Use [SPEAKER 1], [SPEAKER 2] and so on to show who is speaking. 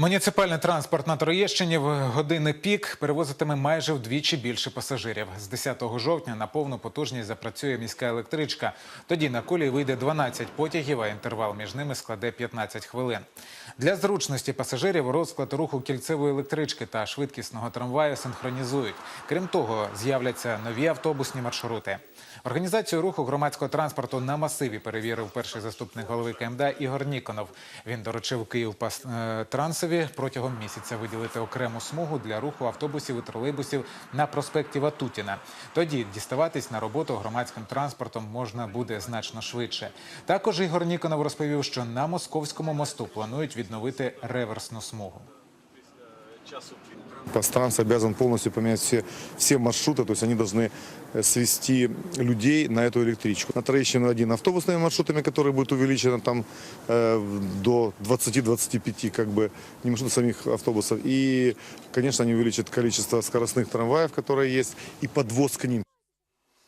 [SPEAKER 1] Муніципальний транспорт на Троєщині в години пік перевозитиме майже вдвічі більше пасажирів. З 10 жовтня на повну потужність запрацює міська електричка. Тоді на колії вийде 12 потягів, а інтервал між ними складе 15 хвилин. Для зручності пасажирів розклад руху кільцевої електрички та швидкісного трамваю синхронізують. Крім того, з'являться нові автобусні маршрути. Організацію руху громадського транспорту на масиві перевірив перший заступник голови КМДА Ігор Ніконов. Він доручив Київтрансові протягом місяця виділити окрему смугу для руху автобусів і тролейбусів на проспекті Ватутіна. Тоді діставатись на роботу громадським транспортом можна буде значно швидше. Також Ігор Ніконов розповів, що на московському мосту планують відновити реверсну смугу.
[SPEAKER 2] Транс обязан полностью поменять все, все маршруты, то есть они должны э, свести людей на эту электричку. На Троещину один автобусными маршрутами, которые будут увеличены там э, до 20-25, как бы, не маршруты самих автобусов. И, конечно, они увеличат количество скоростных трамваев, которые есть, и подвоз к ним.